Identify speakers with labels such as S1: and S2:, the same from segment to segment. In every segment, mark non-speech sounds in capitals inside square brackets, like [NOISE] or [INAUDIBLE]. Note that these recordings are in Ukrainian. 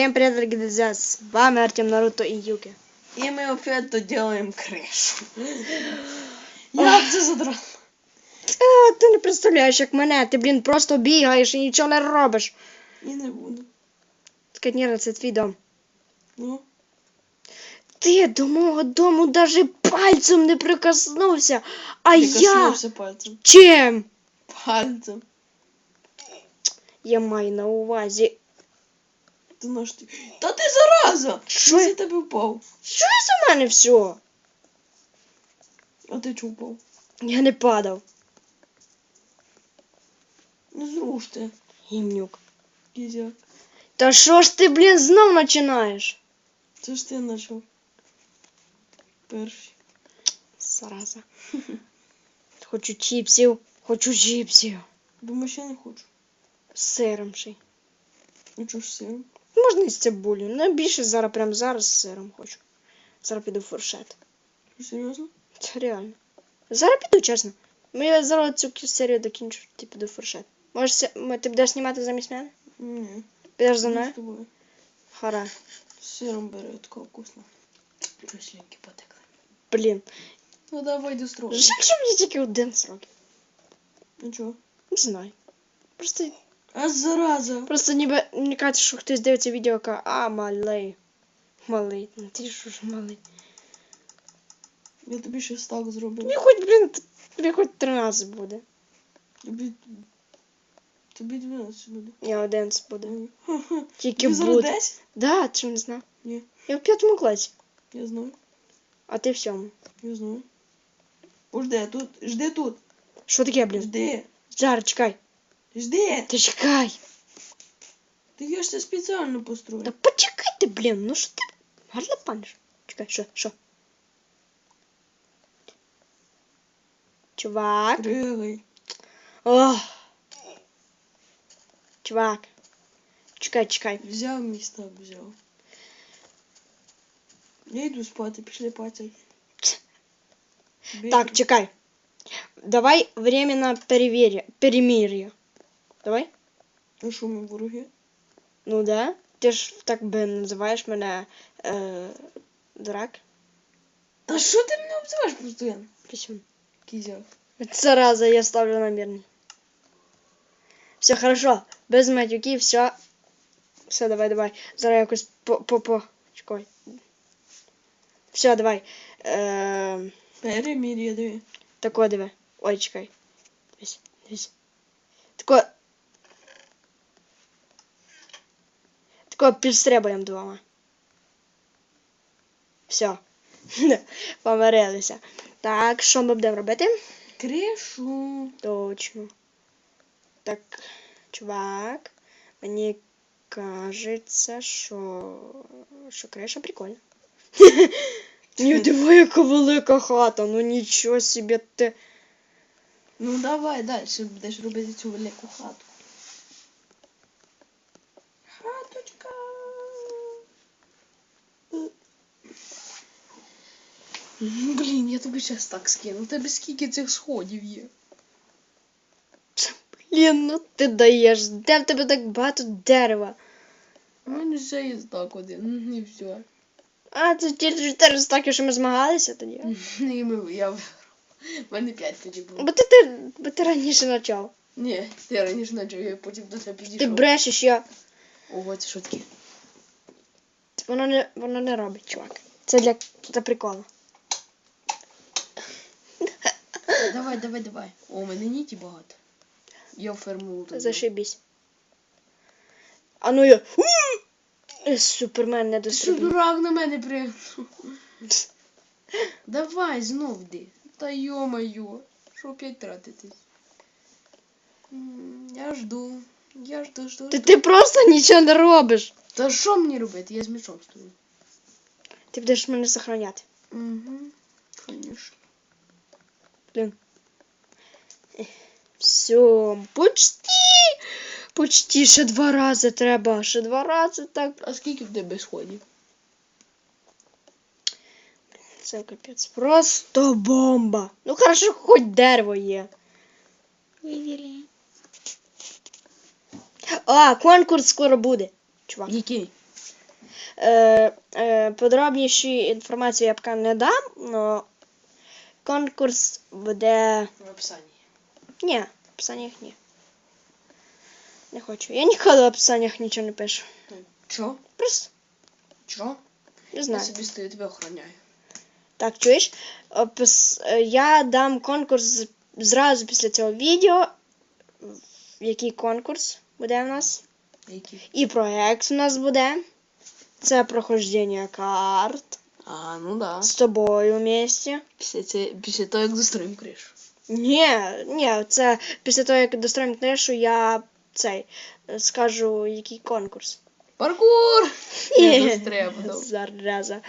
S1: Всем привет, дорогие друзья, с вами Артем Наруто и Юки.
S2: И мы опять тут делаем крышу. Як це задрало?
S1: А, ти не представляєш, як мене, ти, блін, просто бігаєш і нічого не робиш.
S2: І не буду.
S1: Скотніра, це твій дом.
S2: Ну,
S1: Ти до мого дому даже пальцем не прикоснувся, а я
S2: прикоснувся пальцем.
S1: чим?
S2: Пальцем.
S1: Я маю на увазі.
S2: Ти наш ти. Та ти зараза!
S1: Що
S2: Я тебе впав.
S1: Що за мене все?
S2: А ти чого впав?
S1: Я не падав.
S2: Не зруш ти,
S1: Гімнюк.
S2: кізяк.
S1: Та що ж ти, блін, знов починаєш?
S2: Це ж ти почав. Перший.
S1: Зараза. [LAUGHS] Хочу чіпсів, хочу чіпсів.
S2: Думаю, я не хочу.
S1: З сиром ще.
S2: Ну чого ж сиром?
S1: Можна і з цибулею. Найбільше зараз прямо зараз з сиром хочу. Зараз піду в фуршет.
S2: Серйозно?
S1: Це реально. Зараз піду, чесно. Ми зараз цю серію докінчу, ти піду в фуршет. Може, це- ми- ти будеш знімати замість мене?
S2: Ні.
S1: Підеш за мною? Хара.
S2: З сиром бери, такого вкусно. Рослинки потекли.
S1: Блін.
S2: Ну давай до строю.
S1: Жаль, що мені тільки один срок.
S2: Нічого.
S1: Не знаю. Просто,
S2: А зараза!
S1: просто ніби мені кажуть, що хтось дивиться відео, каже, а, малий. Малий. Ну ти що ж малий?
S2: Я тобі щось так зроблю.
S1: Тобі хоч, блін, тобі хоч 13 буде.
S2: Тобі. Тобі 12 буде.
S1: Я 11 буде. Тільки
S2: Ти зараз
S1: буде.
S2: 10?
S1: Да, ти що не знав?
S2: Ні.
S1: Я в п'ятому класі,
S2: Я знаю.
S1: а ти в сьомому.
S2: Я знаю. Жди тут. Жди тут.
S1: Що таке, блін?
S2: Жди.
S1: Зараз, чекай.
S2: Жди.
S1: Та чекай.
S2: Ти я ж це спеціально построю.
S1: Та почекай ти, блін, ну що ти гарно паниш? Чекай, що, що? Чувак.
S2: Пригай.
S1: Ох. Чувак. Чекай, чекай.
S2: Взяв міста, взяв. Я йду спати, пішли пацай.
S1: Так, чекай. Давай временно перевіря... перемир'я. Давай?
S2: А що ми вороги?
S1: Ну да. Ти ж так би називаєш мене е... дурак.
S2: Та що ти мене обзиваєш постійно?
S1: Пісюн.
S2: Кізяк.
S1: Зараза, я ставлю намеренно. Все хорошо. Без матюків, все. Все, давай, давай. Зараз якось по по по. Чекай. Все, давай. Е,
S2: Перемір'я, диви.
S1: тако диви. Ой, чекай. Дивись, дивись. Тако. Тако підстрибуємо двома. Все. [LAUGHS] Помирилися. Так, що ми будемо робити?
S2: Кришу.
S1: Точно. Так, чувак, мені кажеться, що. що криша прикольна. [LAUGHS] Ні, диви, яка велика хата, ну нічого собі ти.
S2: Ну давай далі будеш робити цю велику хату. Хаточка. Ну, Блін, я тобі зараз так скину. У тебе скільки цих сходів є?
S1: Блін, ну ти даєш. Де в тебе так багато дерева?
S2: У мене ще є так один, і все.
S1: А, це ті чотири стаки, що ми змагалися тоді.
S2: І ми, я. У мене п'ять тоді було.
S1: Бо ти, ти, бо ти раніше почав.
S2: Ні, ти раніше почав, я потім до тебе
S1: Ти брешеш, я.
S2: Ого, це що таке?
S1: Воно не, воно не робить, чувак. Це для, для приколу.
S2: Давай, давай, давай. О, у мене ніті багато. Я ферму тут.
S1: Зашибісь. А ну я. Супермен не
S2: Ти що, дурак на мене пригнув? Давай, знов йди. Та йо-моє. Що опять тратитись? Я жду. Я жду, жду.
S1: Ти,
S2: жду.
S1: ти просто нічого не робиш.
S2: Та що мені робити? Я з мечом стою.
S1: Ти будеш мене сохраняти.
S2: Угу. Конечно.
S1: Блін. Все, почти. Почти ще два рази треба. Ще два рази так.
S2: А скільки в тебе сходів?
S1: Це капець. Просто бомба. Ну хорошо, хоч дерево є. А, конкурс скоро буде. Чувак.
S2: Який?
S1: Е, е, подробніші інформації я поки не дам, але конкурс буде.
S2: В описанні.
S1: Ні, в описаннях ні. Не хочу. Я ніколи в описаннях нічого не пишу.
S2: Чо?
S1: Просто
S2: Чо?
S1: не
S2: Я
S1: знаю.
S2: собі стою, тебе охороняю.
S1: Так, чуєш? Опис... е, Я дам конкурс зразу після цього відео. Який конкурс буде в нас?
S2: Які?
S1: І проект у нас буде. Це прохождення карт
S2: А, ну да.
S1: з тобою вместе.
S2: Після, це, після того, як застроїм кришу.
S1: Ні, ні, це після того, як достроїмо книшу, я цей е, скажу, який конкурс.
S2: Паркур! Я застрибнув.
S1: Зараза.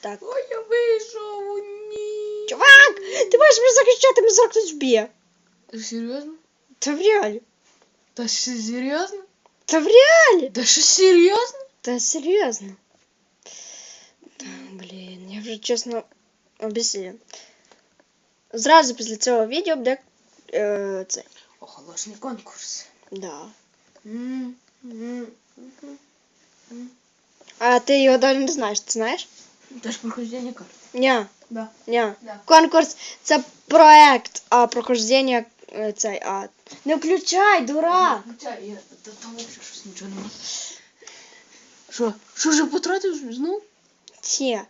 S1: Так.
S2: Ой, я вийшов, ні.
S1: Чувак! Ти маєш мене захищати, мене зараз хтось вб'є.
S2: Ти серйозно?
S1: Та в реалі.
S2: Та що, серйозно?
S1: Та в реалі.
S2: Та що, серйозно?
S1: Та серйозно. Та, блін, я вже чесно обіцяю. Зразу після цього відео буде е, це.
S2: Оголошений конкурс.
S1: Да.
S2: М, м, м.
S1: А ти його навіть не знаєш, ти знаєш?
S2: Це прохождення карт.
S1: Ні,
S2: Да.
S1: ні.
S2: Да.
S1: Конкурс це проект, а прохождення е, цей, а. Не включай, дурак!
S2: Хоча я та- там взагалі щось нічого немає. Що? Що вже потратив знов?
S1: Ті.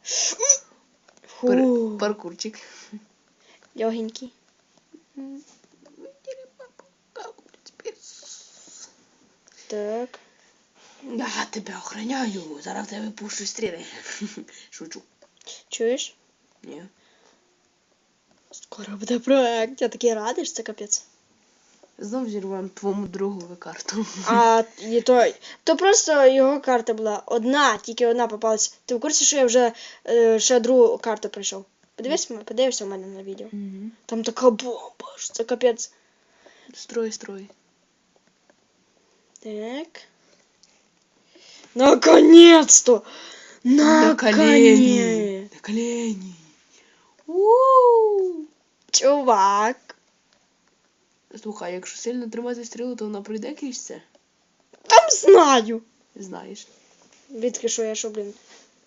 S2: Пар, паркурчик.
S1: легенький. Так.
S2: Я тебе охороняю, зараз тебе пущу стріли. [LAUGHS] Шучу.
S1: Чуєш?
S2: Ні.
S1: Скоро буде проект. Я такий радий, що це капець.
S2: Знов зірвем твоєму другові карту.
S1: А і то, то просто його карта була одна, тільки одна попалась. Ти в курсі, що я вже е, ще другу карту пройшов? Подивись, м- подивишся у мене на відео.
S2: Угу.
S1: Там така бомба, що це капець.
S2: Строй, строй.
S1: Так. Наконец-то!
S2: На
S1: Наконец!
S2: колени. На колени. Ууу.
S1: Чувак.
S2: Слухай, якщо сильно тримати стрілу, то вона пройде крізь це.
S1: Там знаю.
S2: Знаєш.
S1: Відки що я що, блін?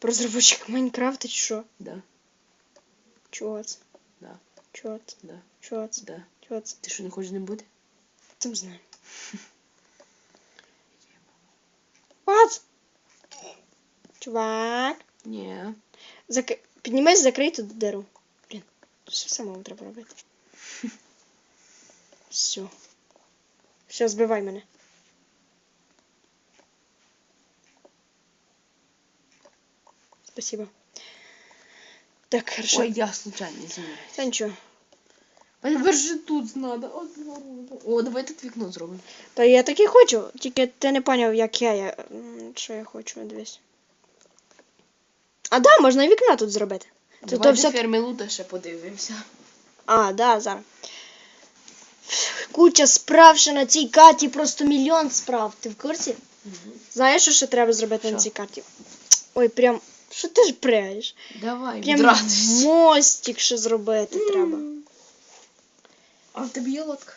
S1: Розробочик Майнкрафта чи що?
S2: Да,
S1: Чого це?
S2: Да.
S1: Чого це?
S2: да,
S1: Чого це?
S2: да.
S1: Чого це?
S2: Ти що не хочеш не бути?
S1: Там знаю. [LAUGHS] What? Чувак.
S2: Ні.
S1: Зак... Піднімись, закрий тут диру. Блін, все самому треба робити. [LAUGHS] Все. Все, збивай мене. Спасибо. Так, хорошо.
S2: Ой, я случайно извиняюсь.
S1: Та нічого.
S2: Же тут надо. О, О, давай тут вікно зробимо.
S1: Та я так і хочу, тільки ти не поняв, як я, я що я хочу, дивись. А да, можна і вікна тут зробити.
S2: Давай
S1: то
S2: до
S1: все...
S2: ферми лута ще подивимося.
S1: А, да, зараз. Куча справ ще на цій карті, просто мільйон справ. Ти в курсі? Знаєш, що ще треба зробити на цій карті? Ой, прям. Що ти ж пряєш?
S2: Давай,
S1: Прям
S2: відратись.
S1: мостик ще зробити треба.
S2: А в тебе є лодка?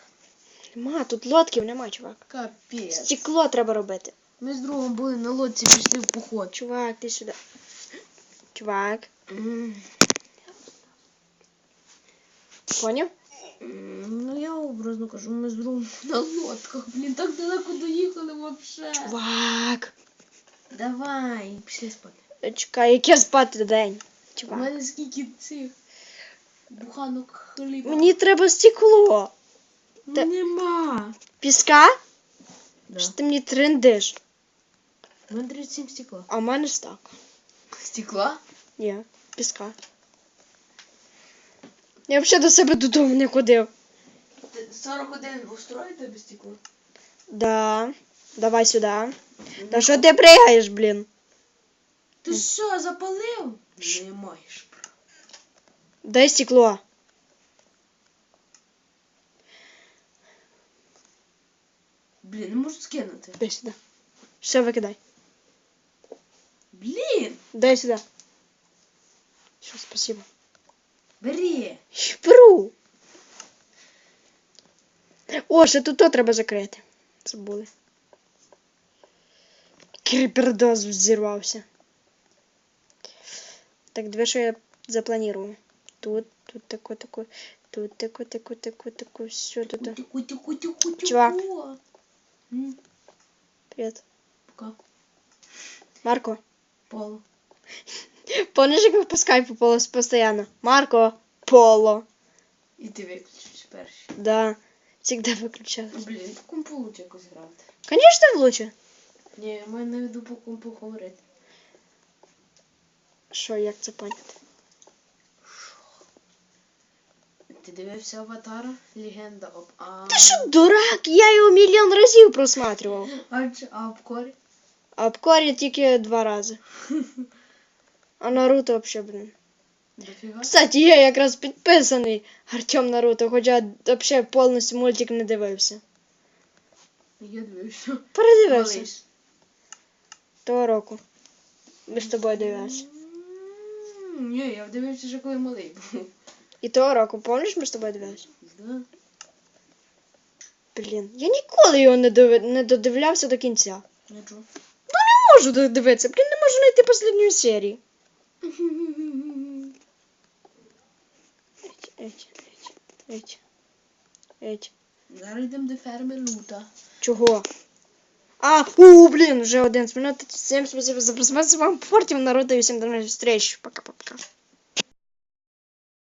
S1: Нема, тут лодків нема, чувак.
S2: Капець.
S1: Стекло треба робити.
S2: Ми з другом були на лодці, пішли в поход.
S1: Чувак, ти сюди. Чувак, поняв?
S2: Ну я образно кажу, ми з другом [LAUGHS] на лодках. Блін, так далеко доїхали вообще.
S1: Чувак.
S2: Давай, пішли спати.
S1: Е, Чекай, яке спати день.
S2: У мене скільки цих буханок хліба.
S1: Мені треба стекло.
S2: Ну,
S1: Та-
S2: Нема.
S1: Піска?
S2: Да.
S1: Що ти мені трендиш?
S2: У мене 37 стекла.
S1: А в мене ж так.
S2: Стекла?
S1: Ні, піска. Я взагалі до себе додому не ходив.
S2: 41 устроїте без стекла?
S1: Да. Давай сюди. Та що ти пригаєш, блін?
S2: Ти що, запалив? Не маєш.
S1: Дай стекло.
S2: Блін, не можу скинути.
S1: Дай сюди. Все викидай.
S2: Блін,
S1: Дай сюди. Все, спасибо.
S2: Бери.
S1: Беру. О, ще тут то треба закрити. Забули. Кріпердоз взірвався. Так, диви, що я запланував. Тут, тут тако, тако, тут тако, тако, тако, тако, все тут.
S2: Кутю-кутю-кутю-кутю.
S1: Чувак.
S2: М,
S1: Привіт.
S2: Пока.
S1: Марко.
S2: Поло.
S1: Помниш, як ми по скайпу поло постійно? Марко, поло.
S2: І ти виключиш перший.
S1: Да. Всегда виключали.
S2: Блін, по компу лучше якось грати.
S1: Конечно, лучше.
S2: Ні, я маю на виду по компу говорити.
S1: Що, як це поняти?
S2: Ти дивився аватара? Легенда об А.
S1: Ти що, дурак? Я його мільйон разів просматривав.
S2: А, чи- а об корі?
S1: А тільки два рази. [LAUGHS] А Наруто взагалі, блін.
S2: Дофіга?
S1: Кстати, я якраз підписаний Артем Наруто, хоча взагалі повністю мультик не дивився.
S2: Я дивився.
S1: Передивився
S2: Малиш.
S1: того року. Ми з тобою дивилися.
S2: М, Ні, я дивився ще коли малий був.
S1: І того року, пам'ятаєш, ми з тобою дивилися?
S2: Да.
S1: Блін, я ніколи його не, диви... не додивлявся до кінця.
S2: Нічого.
S1: Не можу додивитися, блін, не можу знайти останню серію. Еч, еч, еч.
S2: Еч. Йдемо до ферми Лута.
S1: Чого? А, у, блін, вже 11 минут. Всім спасибо за просмотр. З вами Портів народу і всім до нових встреч. Пока-пока.